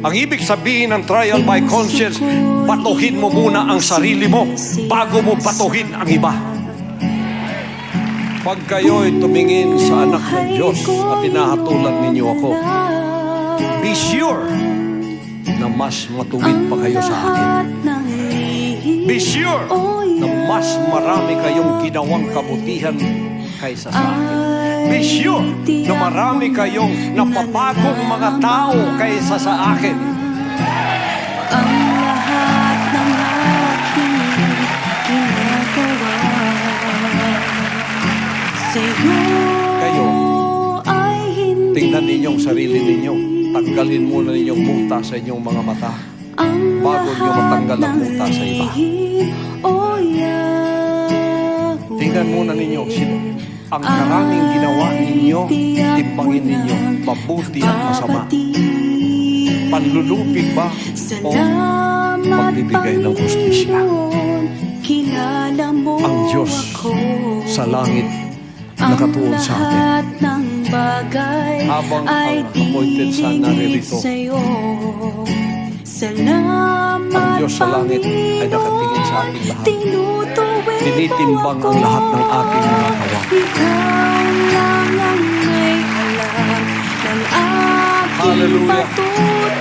Ang ibig sabihin ng trial by conscience, batuhin mo muna ang sarili mo bago mo batuhin ang iba. Pag kayo'y tumingin sa anak ng Diyos at tinahatulan ninyo ako, be sure na mas matuwid pa kayo sa akin. Be sure na mas marami kayong ginawang kabutihan kaysa sa akin. Be sure na marami kayong napapagong mga tao kaysa sa akin. Ang lahat ng aking ginagawa Sa'yo Kayo, Tingnan ninyong sarili ninyo. Tanggalin muna ninyong muta sa inyong mga mata. Bago niyo matanggal ang muta sa iba. Tingnan muna ninyo sino ang karaming ginawa ninyo, timbangin ninyo, mabuti at masama. Panlulupig ba o magbibigay ng hustisya? Ang Diyos sa langit nakatuon sa atin. Habang ang appointed son naririto. Salamat, Ang Diyos sa langit ay nakatingin sa ating lahat. Tinitimbang ang lahat ng ako. aking mga aking Hallelujah.